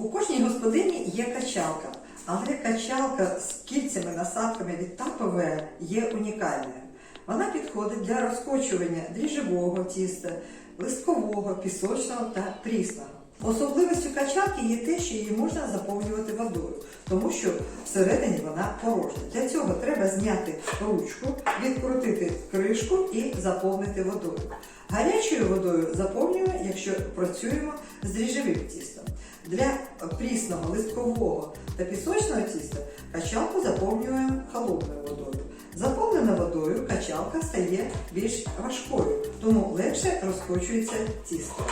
У кожній господині є качалка, але качалка з кільцями, насадками від тапове є унікальною. Вона підходить для розкочування дріжджового тіста, листкового, пісочного та прісного. Особливістю качалки є те, що її можна заповнювати водою, тому що всередині вона порожня. Для цього треба зняти ручку, відкрутити кришку і заповнити водою. Гарячою водою заповнюємо, якщо працюємо з дріжджовим тістом. Для прісного, листкового та пісочного тіста качалку заповнюємо холодною водою. Заповнена водою качалка стає більш важкою, тому легше розкочується тісто.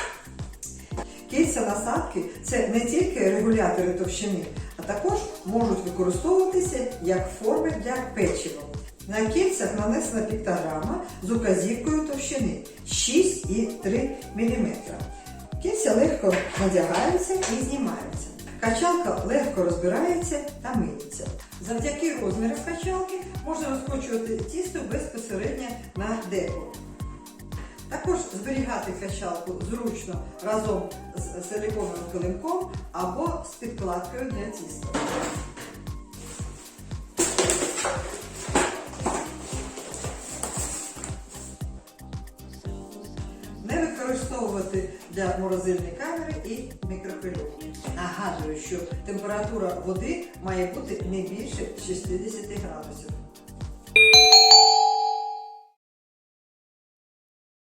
Кільця насадки це не тільки регулятори товщини, а також можуть використовуватися як форми для печива. На кільцях нанесена піктограма з указівкою товщини 6,3 мм. Кільця легко надягаються і знімаються. Качалка легко розбирається та миється. Завдяки розмірам качалки можна розкочувати тісто безпосередньо на деко. Також зберігати качалку зручно разом з силиконовим килимком або з підкладкою для тіста. Не використовувати для морозильної камери і мікрохвильовки. Нагадую, що температура води має бути не більше 60 градусів.